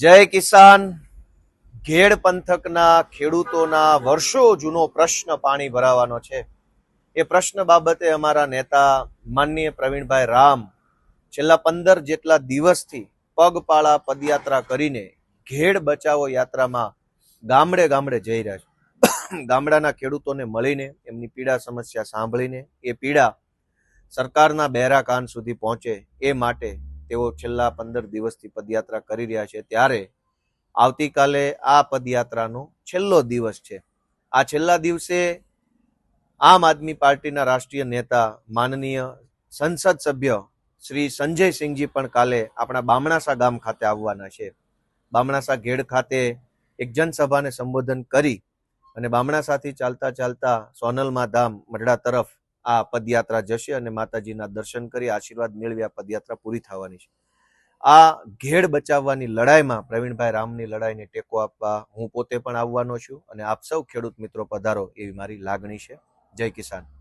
જય કિસાન. ઘેડ પંથકના ખેડૂતોના વર્ષો જૂનો પ્રશ્ન પાણી ભરાવાનો છે. એ પ્રશ્ન બાબતે અમારા નેતા માનનીય પ્રવીણભાઈ રામ છેલ્લા પંદર જેટલા દિવસથી પગપાળા પદયાત્રા કરીને ઘેડ બચાવો યાત્રામાં ગામડે ગામડે જઈ રહ્યા છે. ગામડાના ખેડૂતોને મળીને, એમની પીડા સમસ્યા સાંભળીને, એ પીડા સરકારના બહેરા કાન સુધી પહોંચે એ માટે તેઓ છેલ્લા પંદર દિવસથી પદયાત્રા કરી રહ્યા છે. ત્યારે આવતીકાલે આ પદયાત્રાનો છેલ્લો દિવસ છે. આ છેલ્લા દિવસે આમ આદમી પાર્ટીના રાષ્ટ્રીય નેતા, માનનીય સંસદ સભ્ય શ્રી સંજય સિંહજી પણ કાલે આપણા બામણાસા ગામ ખાતે આવવાના છે. બામણાસા ઘેડ ખાતે એક જનસભાને સંબોધન કરી અને બામણાસાથી ચાલતા ચાલતા સોનલમાં ધામ મઢડા તરફ આ પદયાત્રા જશે અને માતાજીના દર્શન કરી આશીર્વાદ મેળવી આ પદયાત્રા પૂરી થવાની છે. આ ઘેડ બચાવવાની લડાઈમાં પ્રવીણભાઈ રામની લડાઈને ટેકો આપવા હું પોતે પણ આવવાનો છું અને આપ સૌ ખેડૂત મિત્રો પધારો એવી મારી લાગણી છે. જય કિસાન.